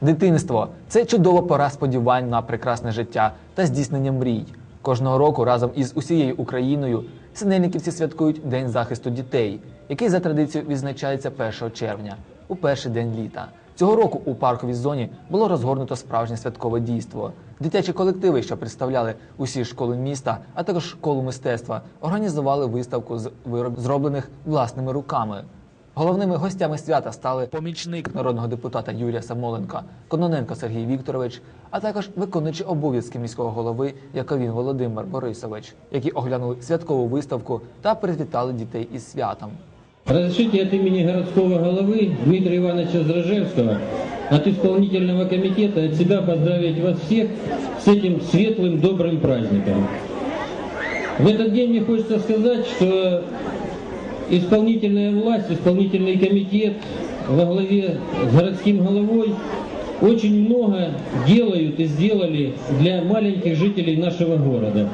Дитинство це чудова пора сподівань на прекрасне життя та здійснення мрій. Кожного року разом із усією Україною синельниківці святкують День захисту дітей, який за традицією відзначається 1 червня, у перший день літа. Цього року у парковій зоні було розгорнуто справжнє святкове дійство. Дитячі колективи, що представляли усі школи міста, а також школу мистецтва, організували виставку з виробів, зроблених власними руками. Головними гостями свята стали помічник народного депутата Юрія Самоленка, Кононенко Сергій Вікторович, а також виконуючий обов'язки міського голови Яковін Володимир Борисович, які оглянули святкову виставку та привітали дітей із святом. Разрешите от имени городского головы Дмитрия Ивановича Зражевского от исполнительного комитета от себя поздравить вас всех с этим светлым, добрым праздником. В этот день мне хочется сказать, что исполнительная власть, исполнительный комитет во главе с городским головой очень много делают и сделали для маленьких жителей нашего города.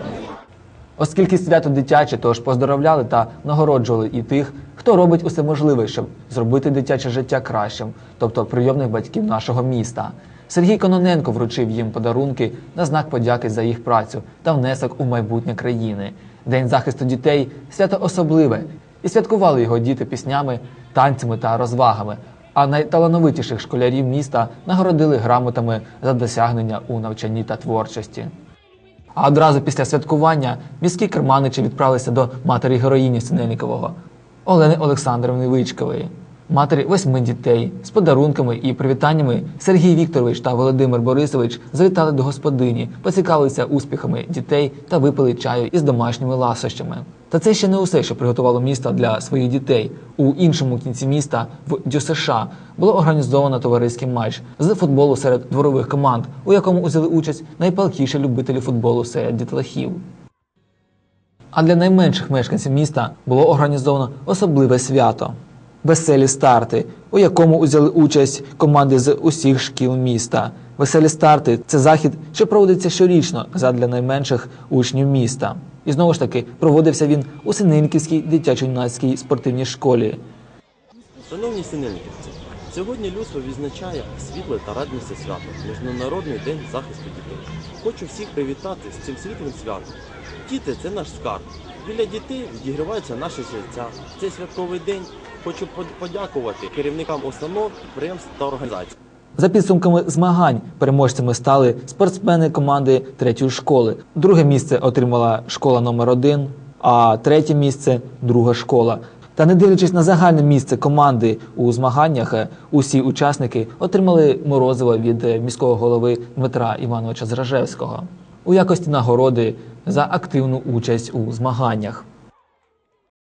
Оскільки свято дитяче, тож поздоровляли та нагороджували і тих, хто робить усе можливе, щоб зробити дитяче життя кращим, тобто прийомних батьків нашого міста. Сергій Кононенко вручив їм подарунки на знак подяки за їх працю та внесок у майбутнє країни. День захисту дітей свято особливе, і святкували його діти піснями, танцями та розвагами. А найталановитіших школярів міста нагородили грамотами за досягнення у навчанні та творчості. А одразу після святкування міські керманичі відправилися до матері героїні Синельникового Олени Олександрівни Вичкової, матері восьми дітей з подарунками і привітаннями Сергій Вікторович та Володимир Борисович завітали до господині, поцікавилися успіхами дітей та випили чаю із домашніми ласощами. Та це ще не усе, що приготувало місто для своїх дітей. У іншому кінці міста в ДЮСШ було організовано товариський матч з футболу серед дворових команд, у якому узяли участь найпалкіші любителі футболу серед дітлахів. А для найменших мешканців міста було організовано особливе свято веселі старти, у якому узяли участь команди з усіх шкіл міста. Веселі старти це захід, що проводиться щорічно задля найменших учнів міста. І знову ж таки проводився він у Сининківській дитячо-юнацькій спортивній школі. Шановні синельниківці, сьогодні людство відзначає світле та радісне свято Міжнародний день захисту дітей. Хочу всіх привітати з цим світлим святом. Діти це наш скарб. Біля дітей відігрівається наше життя. Цей святковий день хочу под- подякувати керівникам установ, підприємств та організацій. За підсумками змагань переможцями стали спортсмени команди третьої школи. Друге місце отримала школа номер 1 а третє місце друга школа. Та не дивлячись на загальне місце команди у змаганнях, усі учасники отримали морозиво від міського голови Дмитра Івановича Зражевського у якості нагороди за активну участь у змаганнях.